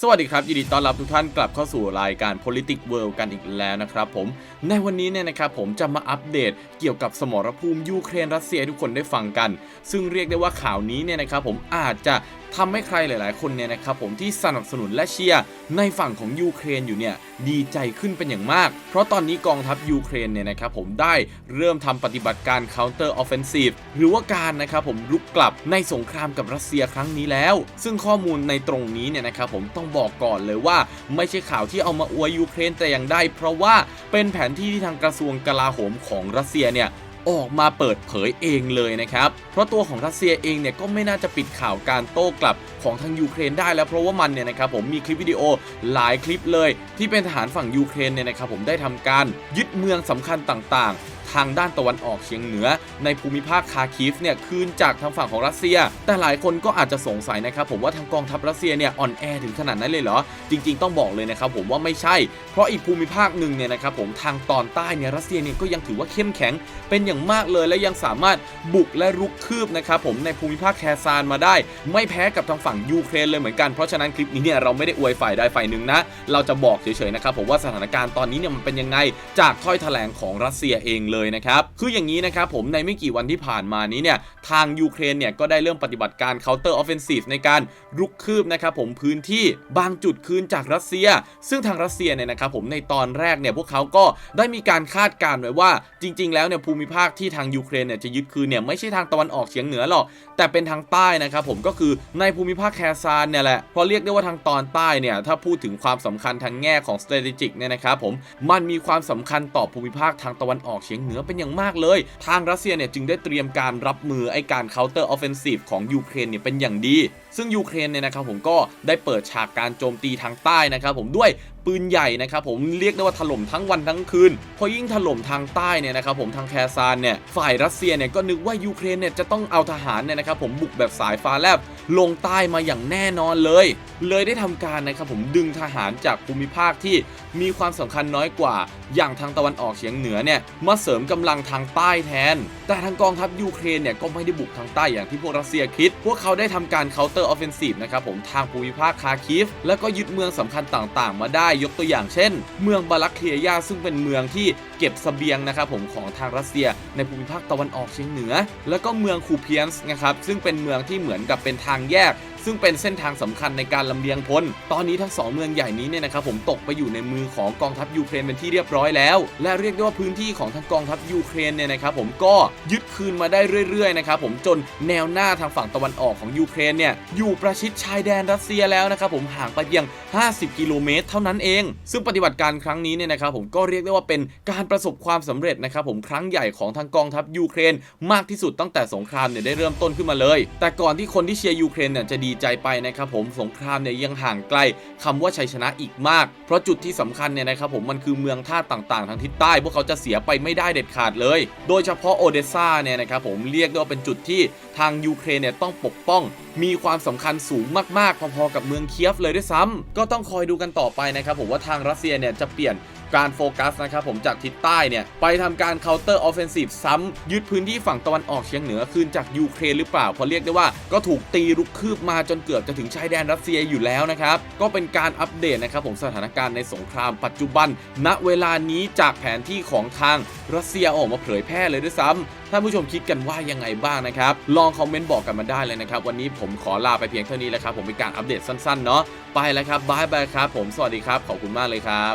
สวัสดีครับ ยินดีต้อนรับทุกท่านกลับเข้าสู่รายการ Politics World กันอีกแล้วนะครับผม ในวันนี้เนี่ยนะครับผมจะมาอัปเดตเกี่ยวกับสมรภูมิยูเครนรัสเซียทุกคนได้ฟังกัน ซึ่งเรียกได้ว่าข่าวนี้เนี่ยนะครับผมอาจจะ ทำให้ใครหลาย ๆ คนเนี่ยนะครับผมที่สนับสนุนและเชียร์ในฝั่งของยูเครนอยู่เนี่ยดีใจขึ้นเป็นอย่างมาก เพราะตอนนี้กองทัพยูเครนเนี่ยนะครับผมได้เริ่มทำปฏิบัติการ counter offensive หรือว่าการนะครับผมรุกกลับในสงครามกับรัสเซียครั้งนี้แล้ว ซึ่งข้อมูลในตรงนี้เนี่ยนะครับผมต้องบอกก่อนเลยว่า ไม่ใช่ข่าวที่เอามาอวยยูเครนแต่อย่างใดเพราะว่าเป็นแผนที่ที่ทางกระทรวงกลาโหมของรัสเซียเนี่ย ออกมาเปิดเผยเองเลยนะครับ เพราะตัวของรัสเซียเองเนี่ยก็ไม่น่าจะปิดข่าวการโต้กลับของทางยูเครนได้แล้วเพราะว่ามันเนี่ยนะครับผมมีคลิปวิดีโอหลายคลิปเลย ที่เป็นทหารฝั่งยูเครนเนี่ยนะครับผมได้ทำการยึดเมืองสำคัญต่างๆ ทางด้านตะวันออกเฉียงเหนือ ในภูมิภาคคาคิฟเนี่ยคืนจากทางฝั่งของรัสเซีย แต่หลายคนก็อาจจะสงสัยนะครับผมว่าทางกองทัพรัสเซียเนี่ยอ่อนแอถึงขนาดนั้นเลยเหรอ จริง ๆ ต้องบอกเลยนะครับผมว่าไม่ใช่ เพราะอีกภูมิภาคหนึ่งเนี่ยนะครับผมทางตอนใต้เนี่ยรัสเซียเนี่ยก็ยังถือว่าเข้มแข็ง เป็นอย่างมากเลยและยังสามารถบุกและรุกคืบนะครับผมในภูมิภาคแคซานมาได้ ไม่แพ้กับทางฝั่งยูเครนเลยเหมือนกันเพราะฉะนั้นคลิปนี้เนี่ยเราไม่ได้อวยฝ่ายใดฝ่ายหนึ่งนะ เราจะบอกเฉยๆนะครับผมว่าสถานการณ์ตอนนี้เนี่ยมันเป็นยังไงจากถ้อยแถลงของรัสเซียเองเลยนะครับ คืออย่างนี้นะครับผมในไม่กี่วันที่ผ่านมานี้เนี่ยทางยูเครนเนี่ยก็ได้เริ่มปฏิบัติการ counter offensive ในการรุกคืบนะครับผมพื้นที่บางจุดคืนจากรัสเซีย ซึ่งทางรัสเซียเนี่ยนะครับผมในตอนแรกเนี่ยพวกเขาก็ได้มีการคาดการณ์ไว้ว่าจริง ๆ แล้วเนี่ยภูมิภาคที่ทางยูเครนเนี่ยจะยึดคืนเนี่ยไม่ใช่ทางตะวันออกเฉียงเหนือหรอก แต่เป็นทางใต้นะครับผมก็คือในภูมิภาคแคซานเนี่ยแหละเพราะเรียกได้ว่าทางตอนใต้เนี่ยถ้าพูดถึงความสำคัญทางแง่ของ strategic เนี่ยนะครับผมมันมีความสำคัญต่อภูมิภาคทางตะวันออกเฉียงเหนือเป็นอย่างมากเลย ทางรัสเซียเนี่ยจึงได้เตรียมการรับมือไอการ counter offensive ของยูเครนเนี่ยเป็นอย่างดี ซึ่งยูเครนเนี่ยนะครับผมก็ได้เปิดฉากการโจมตีทางใต้นะครับผมด้วยปืนใหญ่นะครับผมเรียกได้ว่าถล่มทั้งวันทั้งคืนพอยิ่งถล่มทางใต้เนี่ยนะครับผมทางแคซานเนี่ยฝ่ายรัสเซียเนี่ยก็นึกว่ายูเครนเนี่ยจะต้องเอาทหารเนี่ยนะครับผมบุกแบบสายฟ้าแลบลงใต้มาอย่างแน่นอนเลย เลยได้ทำการนะครับผมดึงทหารจากภูมิภาคที่มีความสำคัญน้อยกว่า อย่างทางตะวันออกเฉียงเหนือเนี่ยมาเสริมกำลังทางใต้แทน แต่ทางกองทัพยูเครนเนี่ยก็ไม่ได้บุกทางใต้อย่างที่พวกรัสเซียคิด พวกเขาได้ทำการ counter offensive นะครับผมทางภูมิภาคคาคิฟ แล้วก็ยึดเมืองสำคัญต่างๆ มาได้ยกตัวอย่างเช่น เมืองบาลักเคลียยาซึ่งเป็นเมืองที่เก็บเสบียงนะครับผมของทางรัสเซีย ในภูมิภาคตะวันออกเฉียงเหนือ แล้วก็เมืองคูเพียนส์นะครับซึ่งเป็นเมืองที่เหมือนกับเป็นทางแยก ซึ่งเป็นเส้นทางสำคัญในการลำเลียงพล ตอนนี้ทั้งสองเมืองใหญ่นี้เนี่ยนะครับผมตกไปอยู่ในมือของกองทัพยูเครนเป็นที่เรียบร้อยแล้ว และเรียกได้ว่าพื้นที่ของทางกองทัพยูเครนเนี่ยนะครับผมก็ยึดคืนมาได้เรื่อยๆนะครับผมจนแนวหน้าทางฝั่งตะวันออกของยูเครนเนี่ยอยู่ประชิดชายแดนรัสเซียแล้วนะครับผมห่างไปเพียง 50 กิโลเมตร เท่านั้นเอง ซึ่งปฏิบัติการครั้งนี้เนี่ยนะครับผมก็เรียกได้ว่าเป็นการประสบความสำเร็จนะครับผมครั้งใหญ่ของทางกองทัพยูเครน มากที่สุดตั้งแต่สงครามเนี่ยได้เริ่มต้นขึ้นมาเลย แต่ก่อนที่คนที่เชียร์ยูเครนเนี่ยจะดีใจไปนะครับผมสงครามเนี่ยยังห่างไกลคำว่าชัยชนะอีกมาก เพราะจุดที่สำคัญเนี่ยนะครับผมมันคือเมืองท่าต่างๆ ทางทิศใต้ พวกเขาจะเสียไปไม่ได้เด็ดขาดเลย โดยเฉพาะโอเดซาเนี่ยนะครับผมเรียกได้ว่าเป็นจุดที่ทางยูเครนเนี่ยต้องปกป้อง มีความสำคัญสูงมากๆพอๆกับเมืองเคียฟเลยด้วยซ้ำก็ต้องคอยดูกันต่อไปนะครับผมว่าทางรัสเซียเนี่ยจะเปลี่ยน การโฟกัสนะครับผมจากทิศใต้เนี่ยไปทำการ counter offensive ซ้ำยึดพื้นที่ฝั่งตะวันออกเฉียงเหนือคืนจากยูเครนหรือเปล่าเพราะเรียกได้ว่าก็ถูกตีรุกคืบมาจนเกือบจะถึงชายแดนรัสเซียอยู่แล้วนะครับก็เป็นการอัปเดตนะครับผมสถานการณ์ในสงครามปัจจุบัน ณเวลานี้จากแผนที่ของทางรัสเซียออกมาเผยแพร่เลยด้วยซ้ำท่านผู้ชมคิดกันว่ายังไงบ้างนะครับ ลองคอมเมนต์บอกกันมาได้เลยนะครับ วันนี้ผมขอลาไปเพียงเท่านี้แล้วครับ ผมเป็นการอัปเดตสั้นๆเนาะไปแล้วครับบายบายครับ ผมสวัสดีครับ ขอบคุณมากเลยครับ